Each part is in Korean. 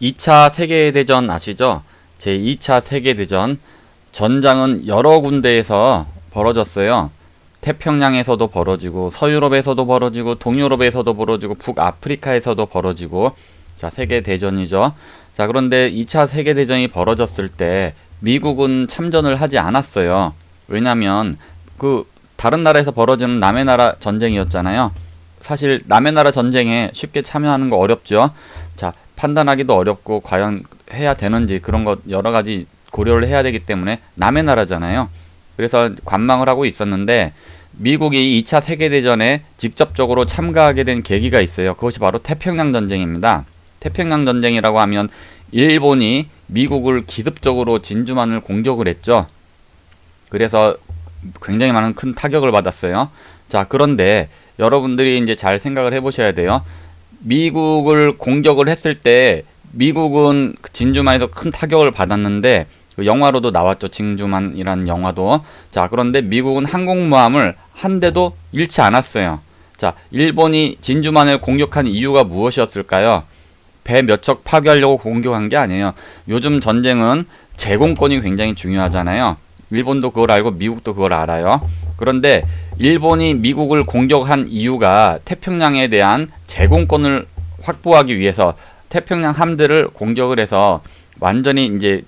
2차 세계대전 아시죠? 제 2차 세계대전 전장은 여러 군데에서 벌어졌어요. 태평양에서도 벌어지고 서유럽에서도 벌어지고 동유럽에서도 벌어지고 북아프리카에서도 벌어지고 자 세계대전이죠. 자 그런데 2차 세계대전이 벌어졌을 때 미국은 참전을 하지 않았어요. 왜냐하면 그 다른 나라에서 벌어지는 남의 나라 전쟁이었잖아요. 사실 남의 나라 전쟁에 쉽게 참여하는 거 어렵죠. 자 판단하기도 어렵고 과연 해야 되는지 그런 것 여러 가지 고려를 해야 되기 때문에 남의 나라잖아요. 그래서 관망을 하고 있었는데 미국이 2차 세계대전에 직접적으로 참가하게 된 계기가 있어요. 그것이 바로 태평양 전쟁입니다. 태평양 전쟁이라고 하면 일본이 미국을 기습적으로 진주만을 공격을 했죠. 그래서 굉장히 많은 큰 타격을 받았어요. 자, 그런데 여러분들이 이제 잘 생각을 해 보셔야 돼요. 미국을 공격을 했을 때 미국은 그 진주만에서 큰 타격을 받았는데 그 영화로도 나왔죠. 진주만이라는 영화도. 자, 그런데 미국은 항공모함을 한 대도 잃지 않았어요. 자, 일본이 진주만을 공격한 이유가 무엇이었을까요? 배 몇 척 파괴하려고 공격한 게 아니에요. 요즘 전쟁은 제공권이 굉장히 중요하잖아요. 일본도 그걸 알고 미국도 그걸 알아요. 그런데 일본이 미국을 공격한 이유가 태평양에 대한 제공권을 확보하기 위해서 태평양 함대를 공격을 해서 완전히 이제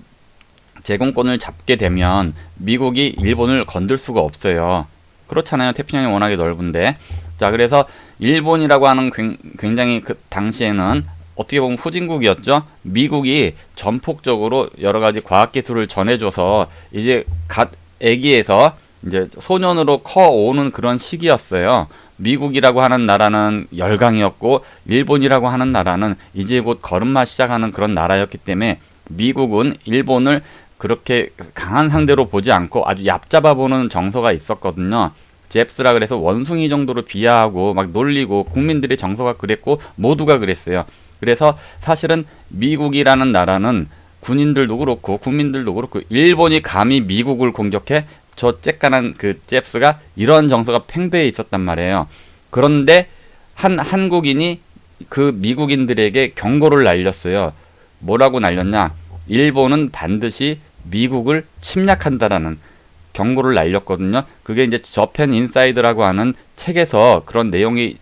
제공권을 잡게 되면 미국이 일본을 건들 수가 없어요. 그렇잖아요. 태평양이 워낙에 넓은데. 자, 그래서 일본이라고 하는 굉장히 그 당시에는 어떻게 보면 후진국이었죠. 미국이 전폭적으로 여러 가지 과학 기술을 전해줘서 이제 갓 애기에서 이제 소년으로 커오는 그런 시기였어요. 미국이라고 하는 나라는 열강이었고 일본이라고 하는 나라는 이제 곧 걸음마 시작하는 그런 나라였기 때문에 미국은 일본을 그렇게 강한 상대로 보지 않고 아주 얕잡아 보는 정서가 있었거든요. 잽스라 그래서 원숭이 정도로 비하하고 막 놀리고 국민들의 정서가 그랬고 모두가 그랬어요. 그래서 사실은 미국이라는 나라는 군인들도 그렇고 국민들도 그렇고 일본이 감히 미국을 공격해 저 쬐깐한 그 잽스가 이런 정서가 팽배해 있었단 말이에요. 그런데 한 한국인이 그 미국인들에게 경고를 날렸어요. 뭐라고 날렸냐? 일본은 반드시 미국을 침략한다라는 경고를 날렸거든요. 그게 이제 저펜 인사이드라고 하는 책에서 그런 내용이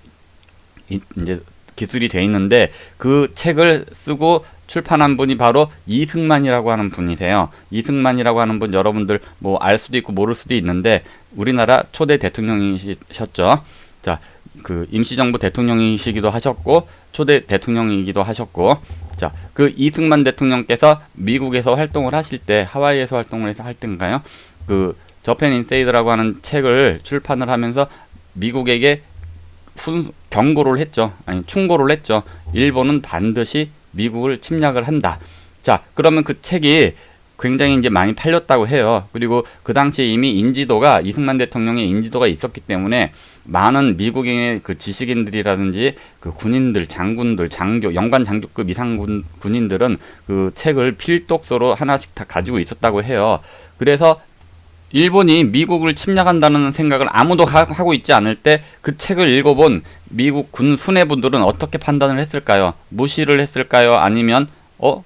이제 기술이 돼 있는데 그 책을 쓰고 출판한 분이 바로 이승만이라고 하는 분이세요. 이승만이라고 하는 분 여러분들 뭐 알 수도 있고 모를 수도 있는데 우리나라 초대 대통령이셨죠. 자, 그 임시정부 대통령이시기도 하셨고 초대 대통령이기도 하셨고 자, 그 이승만 대통령께서 미국에서 활동을 하실 때 하와이에서 활동을 해서 할 때인가요? 그 저펜 인세이드라고 하는 책을 출판을 하면서 미국에게 훈, 경고를 했죠. 아니 충고를 했죠. 일본은 반드시 미국을 침략을 한다. 자, 그러면 그 책이 굉장히 이제 많이 팔렸다고 해요. 그리고 그 당시에 이미 인지도가 이승만 대통령의 인지도가 있었기 때문에 많은 미국의 그 지식인들이라든지 그 군인들, 장군들, 장교, 연관 장교급 이상 군, 군인들은 그 책을 필독서로 하나씩 다 가지고 있었다고 해요. 그래서 일본이 미국을 침략한다는 생각을 아무도 하, 고 있지 않을 때 그 책을 읽어본 미국 군 수뇌부들은 어떻게 판단을 했을까요? 무시를 했을까요? 아니면 어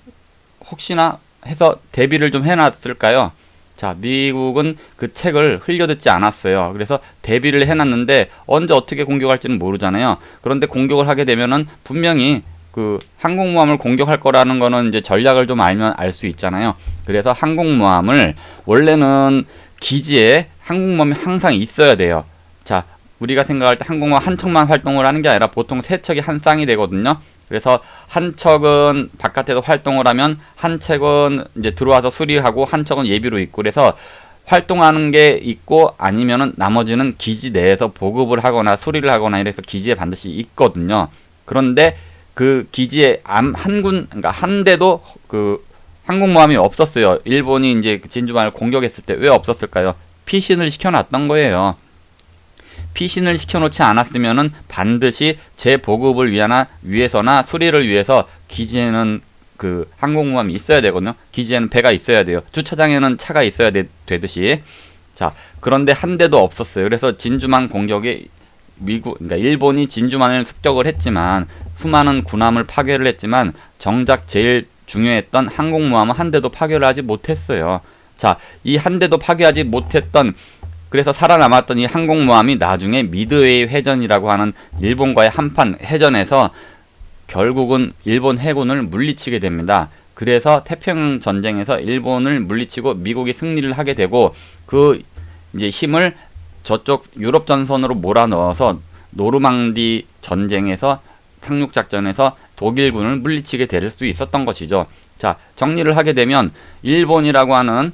혹시나 해서 대비를 좀 해놨을까요? 자, 미국은 그 책을 흘려듣지 않았어요. 그래서 대비를 해놨는데 언제 어떻게 공격할지는 모르잖아요. 그런데 공격을 하게 되면은 분명히 그 항공모함을 공격할 거라는 거는 이제 전략을 좀 알면 알 수 있잖아요. 그래서 항공모함을 원래는 기지에 항공모함이 항상 있어야 돼요. 자, 우리가 생각할 때 항공모함 한 척만 활동을 하는 게 아니라 보통 세 척이 한 쌍이 되거든요. 그래서 한 척은 바깥에서 활동을 하면 한 척은 이제 들어와서 수리하고 한 척은 예비로 있고 그래서 활동하는 게 있고 아니면은 나머지는 기지 내에서 보급을 하거나 수리를 하거나 이래서 기지에 반드시 있거든요. 그런데 그 기지에 한군 그러니까 한 대도 그 항공모함이 없었어요. 일본이 이제 그 진주만을 공격했을 때 왜 없었을까요? 피신을 시켜놨던 거예요. 피신을 시켜놓지 않았으면은 반드시 재보급을 위하나 위해서나 수리를 위해서 기지에는 그 항공모함이 있어야 되거든요. 기지에는 배가 있어야 돼요. 주차장에는 차가 있어야 되, 되듯이. 자, 그런데 한 대도 없었어요. 그래서 진주만 공격이 미국, 그러니까 일본이 진주만을 습격을 했지만 수많은 군함을 파괴를 했지만 정작 제일 중요했던 항공모함은 한 대도 파괴를 하지 못했어요. 자, 이 한 대도 파괴하지 못했던 그래서 살아남았던 이 항공모함이 나중에 미드웨이 회전이라고 하는 일본과의 한판 해전에서 결국은 일본 해군을 물리치게 됩니다. 그래서 태평양 전쟁에서 일본을 물리치고 미국이 승리를 하게 되고 그 이제 힘을 저쪽 유럽 전선으로 몰아넣어서 노르망디 전쟁에서 상륙 작전에서 독일군을 물리치게 될 수 있었던 것이죠. 자, 정리를 하게 되면 일본이라고 하는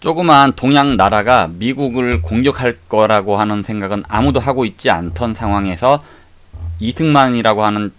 조그마한 동양 나라가 미국을 공격할 거라고 하는 생각은 아무도 하고 있지 않던 상황에서 이승만이라고 하는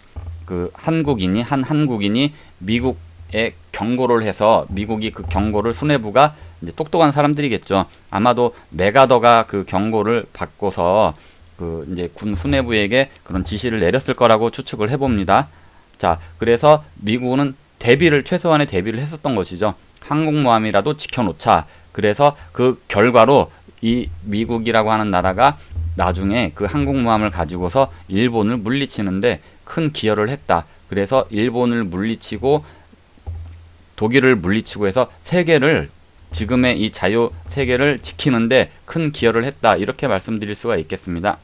그 한국인이 한 한국인이 미국에 경고를 해서 미국이 그 경고를 수뇌부가 이제 똑똑한 사람들이겠죠. 아마도 메가더가 그 경고를 받고서 그 이제 군 수뇌부에게 그런 지시를 내렸을 거라고 추측을 해봅니다. 자, 그래서 미국은 대비를 최소한의 대비를 했었던 것이죠. 항공모함이라도 지켜놓자. 그래서 그 결과로 이 미국이라고 하는 나라가 나중에 그 항공모함을 가지고서 일본을 물리치는데 큰 기여를 했다. 그래서 일본을 물리치고 독일을 물리치고 해서 세계를 지금의 이 자유 세계를 지키는데 큰 기여를 했다. 이렇게 말씀드릴 수가 있겠습니다.